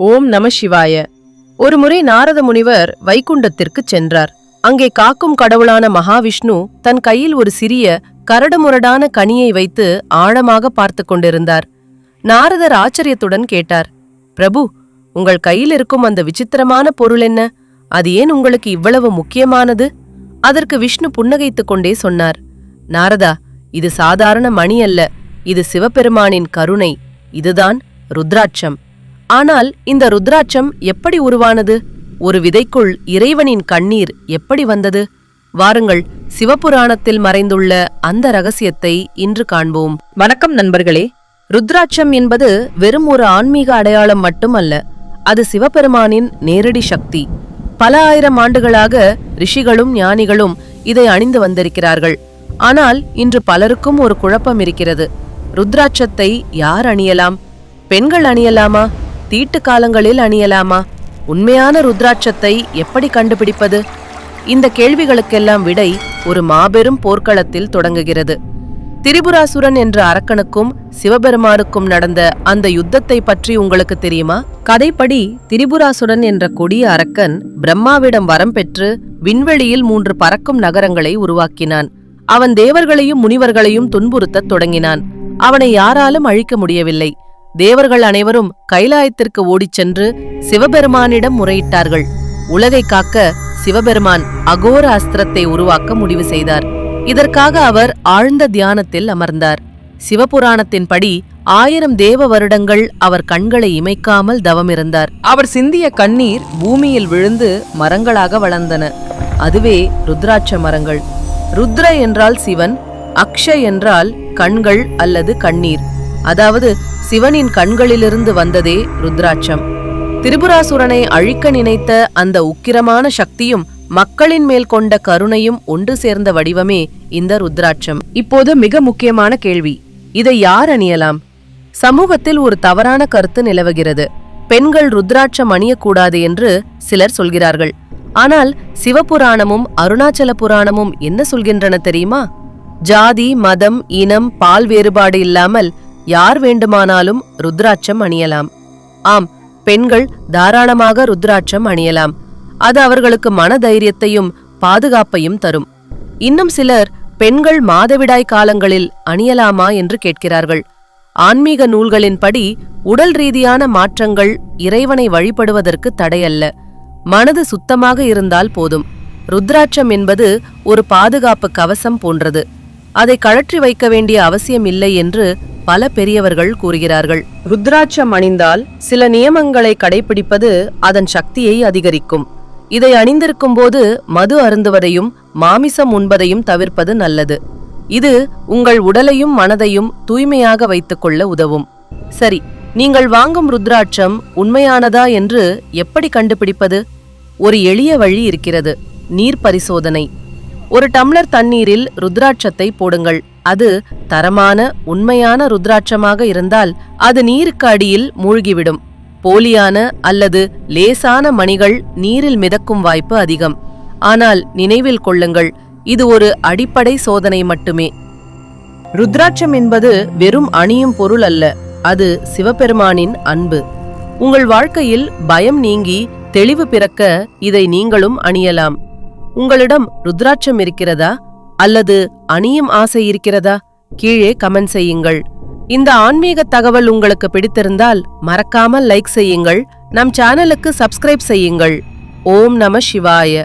ஓம் நம சிவாய. ஒருமுறை நாரத முனிவர் வைகுண்டத்திற்குச் சென்றார். அங்கே காக்கும் கடவுளான மகாவிஷ்ணு தன் கையில் ஒரு சிறிய கரடுமுரடான கனியை வைத்து ஆழமாக பார்த்து கொண்டிருந்தார். நாரதர் ஆச்சரியத்துடன் கேட்டார் பிரபு உங்கள் கையில் இருக்கும் அந்த விசித்திரமான பொருள் என்ன? அது ஏன் உங்களுக்கு இவ்வளவு முக்கியமானது? அதற்கு விஷ்ணு புன்னகைத்துக் கொண்டே சொன்னார் நாரதா இது சாதாரண மணி அல்ல. இது சிவபெருமானின் கருணை. இதுதான் ருத்ராட்சம். ஆனால் இந்த ருத்ராட்சம் எப்படி உருவானது? ஒரு விதைக்குள் இறைவனின் கண்ணீர் எப்படி வந்தது? வாருங்கள் சிவபுராணத்தில் மறைந்துள்ள அந்த ரகசியத்தை இன்று காண்போம். வணக்கம் நண்பர்களே. ருத்ராட்சம் என்பது வெறும் ஒரு ஆன்மீக அடையாளம் மட்டுமல்ல அது சிவபெருமானின் நேரடி சக்தி. பல ஆயிரம் ஆண்டுகளாக ரிஷிகளும் ஞானிகளும் இதை அணிந்து வந்திருக்கிறார்கள். ஆனால் இன்று பலருக்கும் ஒரு குழப்பம் இருக்கிறது. ருத்ராட்சத்தை யார் அணியலாம்? பெண்கள் அணியலாமா? தீட்டு காலங்களில் அணியலாமா? உண்மையான ருத்ராட்சத்தை எப்படி கண்டுபிடிப்பது? இந்த கேள்விகளுக்கெல்லாம் விடை ஒரு மாபெரும் போர்க்களத்தில் தொடங்குகிறது. திரிபுராசுரன் என்ற அரக்கனுக்கும் சிவபெருமானுக்கும் நடந்த அந்த யுத்தத்தை பற்றி உங்களுக்கு தெரியுமா? கதைப்படி திரிபுராசுரன் என்ற கொடிய அரக்கன் பிரம்மாவிடம் வரம் பெற்று விண்வெளியில் மூன்று பறக்கும் நகரங்களை உருவாக்கினான். அவன் தேவர்களையும் முனிவர்களையும் துன்புறுத்தத் தொடங்கினான். அவனை யாராலும் அழிக்க முடியவில்லை. தேவர்கள் அனைவரும் கைலாயத்திற்கு ஓடிச் சென்று சிவபெருமானிடம் முறையிட்டார்கள். உலகை காக்க சிவபெருமான் அகோர அஸ்திரத்தை உருவாக்க முடிவு செய்தார். இதற்காக அவர் ஆழ்ந்த தியானத்தில் அமர்ந்தார். சிவபுராணத்தின்படி ஆயிரம் தேவ வருடங்கள் அவர் கண்களை இமைக்காமல் தவமிருந்தார். அவர் சிந்திய கண்ணீர் பூமியில் விழுந்து மரங்களாக வளர்ந்தன. அதுவே ருத்ராட்ச மரங்கள். ருத்ர என்றால் சிவன் அக்ஷ என்றால் கண்கள் அல்லது கண்ணீர். அதாவது சிவனின் கண்களிலிருந்து வந்ததே ருத்ராட்சம். திரிபுராசுரனை அழிக்க நினைத்த அந்த உக்கிரமான சக்தியும் மக்களின் மேல் கொண்ட கருணையும் ஒன்று சேர்ந்த வடிவமே இந்த ருத்ராட்சம். இப்போது மிக முக்கியமான கேள்வி இதை யார் அணியலாம்? சமூகத்தில் ஒரு தவறான கருத்து நிலவுகிறது. பெண்கள் ருத்ராட்சம் அணியக்கூடாது என்று சிலர் சொல்கிறார்கள். ஆனால் சிவபுராணமும் அருணாச்சல புராணமும் என்ன சொல்கின்றன தெரியுமா? ஜாதி மதம் இனம் பால் வேறுபாடு இல்லாமல் யார் வேண்டுமானாலும் ருத்ராட்சம் அணியலாம். ஆம் பெண்கள் தாராளமாக ருத்ராட்சம் அணியலாம். அது அவர்களுக்கு மனதைரியத்தையும் பாதுகாப்பையும் தரும். இன்னும் சிலர் பெண்கள் மாதவிடாய் காலங்களில் அணியலாமா என்று கேட்கிறார்கள். ஆன்மீக நூல்களின்படி உடல் ரீதியான மாற்றங்கள் இறைவனை வழிபடுவதற்கு தடையல்ல. மனது சுத்தமாக இருந்தால் போதும். ருத்ராட்சம் என்பது ஒரு பாதுகாப்பு கவசம் போன்றது. அதை கழற்றி வைக்க வேண்டிய அவசியம் இல்லை என்று பல பெரியவர்கள் கூறுகிறார்கள். ருத்ராட்சம் அணிந்தால் சில நியமங்களை கடைபிடிப்பது அதன் சக்தியை அதிகரிக்கும். இதை அணிந்திருக்கும் போது மது அருந்துவதையும் மாமிசம் உண்பதையும் தவிர்ப்பது நல்லது. இது உங்கள் உடலையும் மனதையும் தூய்மையாக வைத்துக்கொள்ள உதவும். சரி நீங்கள் வாங்கும் ருத்ராட்சம் உண்மையானதா என்று எப்படி கண்டுபிடிப்பது? ஒரு எளிய வழி இருக்கிறது நீர் பரிசோதனை. ஒரு டம்ளர் தண்ணீரில் ருத்ராட்சத்தை போடுங்கள். அது தரமான உண்மையான ருத்ராட்சமாக இருந்தால் அது நீருக்கு அடியில் மூழ்கிவிடும். போலியான அல்லது லேசான மணிகள் நீரில் மிதக்கும் வாய்ப்பு அதிகம். ஆனால் நினைவில் கொள்ளுங்கள் இது ஒரு அடிப்படை சோதனை மட்டுமே. ருத்ராட்சம் என்பது வெறும் அணியும் பொருள் அல்ல அது சிவபெருமானின் அன்பு. உங்கள் வாழ்க்கையில் பயம் நீங்கி தெளிவு பிறக்க இதை நீங்களும் அணியலாம். உங்களிடம் ருத்ராட்சம் இருக்கிறதா? அல்லது அணியும் ஆசை இருக்கிறதா? கீழே கமெண்ட் செய்யுங்கள். இந்த ஆன்மீக தகவல் உங்களுக்கு பிடித்திருந்தால் மறக்காமல் லைக் செய்யுங்கள். நம் சேனலுக்கு சப்ஸ்கிரைப் செய்யுங்கள். ஓம் நம சிவாய.